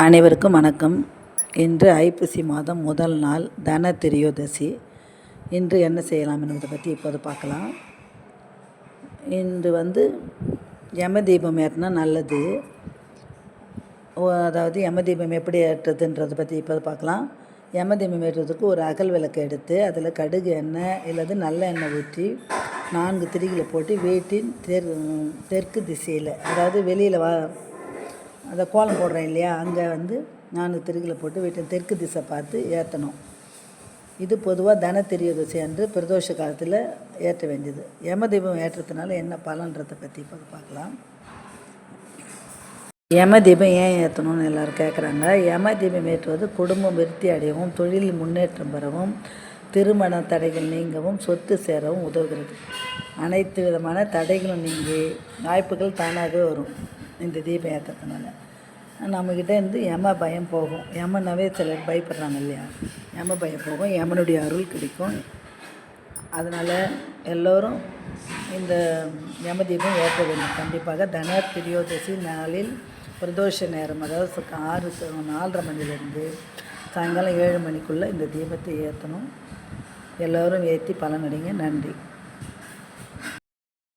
அனைவருக்கும் வணக்கம். இன்று ஐப்பசி மாதம் முதல் நாள் தன திரியோதசி. இன்று என்ன செய்யலாம் என்பதை பற்றி இப்போது பார்க்கலாம். இன்று வந்து யம தீபம் ஏற்றினா நல்லது. ஓ, அதாவது யம தீபம் எப்படி ஏற்றுறதுன்றதை பற்றி இப்போது பார்க்கலாம். யம தீபம் ஏற்றுறதுக்கு ஒரு அகல் விளக்கு எடுத்து அதில் கடுகு எண்ணெய் இல்லது நல்ல எண்ணெய் ஊற்றி நான்கு திரிகளை போட்டு வீட்டின் தெற் தெற்கு திசையில் அதாவது வெளியில் வா அந்த கோலம் போடுறேன் இல்லையா? அங்கே வந்து நான்கு திருகில் போட்டு வீட்டின் தெற்கு திசை பார்த்து ஏற்றணும். இது பொதுவாக தன திரியோதசி அன்று பிரதோஷ காலத்தில் ஏற்ற வேண்டியது. யமதீபம் ஏற்றதுனால என்ன பலன்றதை பற்றி இப்போ பார்க்கலாம். யமதீபம் ஏன் ஏற்றணும்னு எல்லோரும் கேட்குறாங்க யமதீபம் ஏற்றுவது குடும்பம் விருத்தி அடையவும் தொழில் முன்னேற்றம் பெறவும் திருமண தடைகள் நீங்கவும் சொத்து சேரவும் உதவுகிறது. அனைத்து விதமான தடைகளும் நீங்கி வாய்ப்புகள் தானாகவே வரும். இந்த தீபம் ஏற்றுறதுனால நம்மக்கிட்ட இருந்து யம பயம் போகும். யமனாவே சிலர் பயப்படுறாங்க இல்லையா? யம பயம் போகும். யமனுடைய அருள் கிடைக்கும். அதனால் எல்லோரும் இந்த யம தீபம் ஏற்ற வேண்டும். கண்டிப்பாக தன திரியோதசி நாளில் பிரதோஷ நேரம் அதாவது ஆறு நாலரை மணிலேருந்து சாயங்காலம் ஏழு மணிக்குள்ளே இந்த தீபத்தை ஏற்றணும் எல்லோரும் ஏற்றி பலனடைங்க. நன்றி.